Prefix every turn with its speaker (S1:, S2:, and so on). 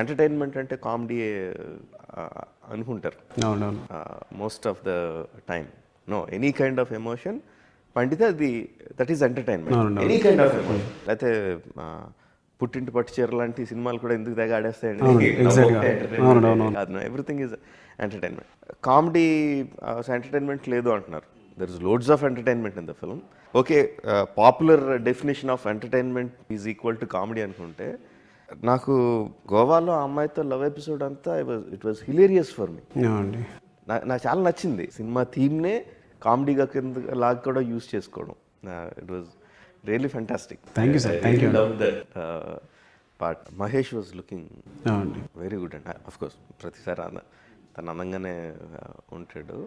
S1: Entertainment అంటే comedy అనుకుంటారు. Most of the time no any kind of emotion పండితే అది that is entertainment any kind of emotion అయితే పుట్టింటి పట్టు చీర లాంటి సినిమాలు కూడా ఎందుకు తెగ ఆడేస్తాయండి? Everything is entertainment comedy entertainment లేదు అంటున్నారు. There is loads of entertainment in the film okay popular definition of entertainment is equal to comedy అనుకుంటే నాకు గోవాలో ఆ అమ్మాయితో లవ్ ఎపిసోడ్ అంతా it was hilarious for me నాకు చాలా నచ్చింది. సినిమా థీమ్నే కామెడీగా కింద లాగా కూడా యూస్ చేసుకోవడం. It was really fantastic
S2: Thank you, sir. Thank you.
S1: Love that part Mahesh was looking very good and of course ప్రతిసారి అన్న తను అందంగానే ఉంటాడు.